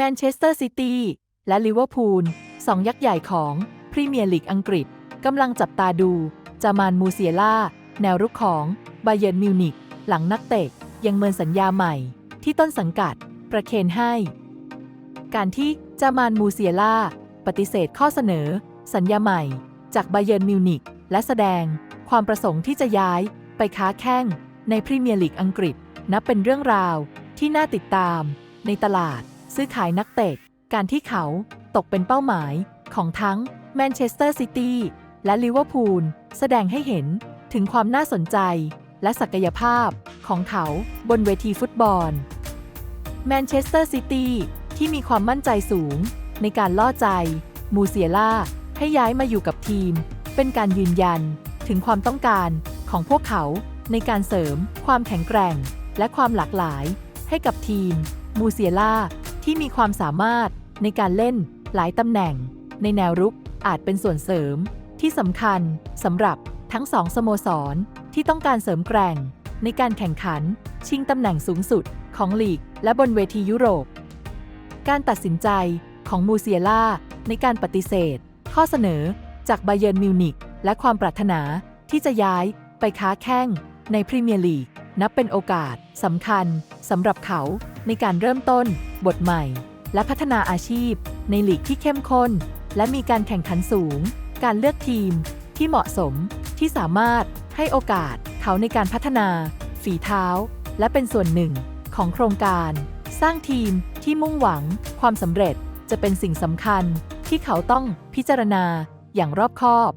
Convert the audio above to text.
แมนเชสเตอร์ซิตี้และลิเวอร์พูลสองยักษ์ใหญ่ของพรีเมียร์ลีกอังกฤษกำลังจับตาดูจามานมูเซียล่า แนวรุกของบาเยิร์นมิวนิกหลังนักเตะยังเมินสัญญาใหม่ ที่ต้นสังกัดประเคนให้ การที่จามานมูเซียล่า ปฏิเสธข้อเสนอ สัญญาใหม่ จากบาเยิร์นมิวนิกและแสดงความประสงค์ที่จะย้ายไปค้าแข้งในพรีเมียร์ลีกอังกฤษ นับเป็นเรื่องราวที่น่าติดตามในตลาด ซื้อขายนักเตะ การที่เขาตกเป็นเป้าหมายของทั้งแมนเชสเตอร์ซิตี้และลิเวอร์พูลแสดงให้เห็นถึงความน่าสนใจและศักยภาพของเขาบนเวทีฟุตบอลแมนเชสเตอร์ซิตี้ที่มีความมั่นใจสูง ในการล่อใจ มูเซียล่า ให้ย้ายมาอยู่กับทีม เป็นการยืนยันถึงความต้องการของพวกเขาในการเสริมความแข็งแกร่ง และความหลากหลาย ให้กับทีม มูเซียล่า ที่มีความสามารถในการเล่นหลายตำแหน่ง ในแนวรุกอาจเป็นส่วนเสริมที่สำคัญสำหรับทั้งสองสโมสรที่ต้องการเสริมแกร่ง ในการแข่งขัน ชิงตำแหน่งสูงสุดของลีก และบนเวทียุโรป การตัดสินใจของมูเซียล่าในการปฏิเสธ ข้อเสนอจากบาเยิร์นมิวนิกและความปรารถนาที่จะย้ายไปค้าแข้งในพรีเมียร์ลีกนับเป็นโอกาสสำคัญสำหรับเขา ในการเริ่มต้น บทใหม่ และพัฒนาอาชีพ ในหลีกที่เข้มข้น และมีการแข่งขันสูง การเลือกทีม ที่เหมาะสมที่สามารถให้โอกาสเขาในการพัฒนา ฝีเท้า และเป็นส่วนหนึ่งของโครงการ สร้างทีมที่มุ่งหวัง ความสำเร็จจะเป็นสิ่งสำคัญที่เขาต้องพิจารณาอย่างรอบคอบ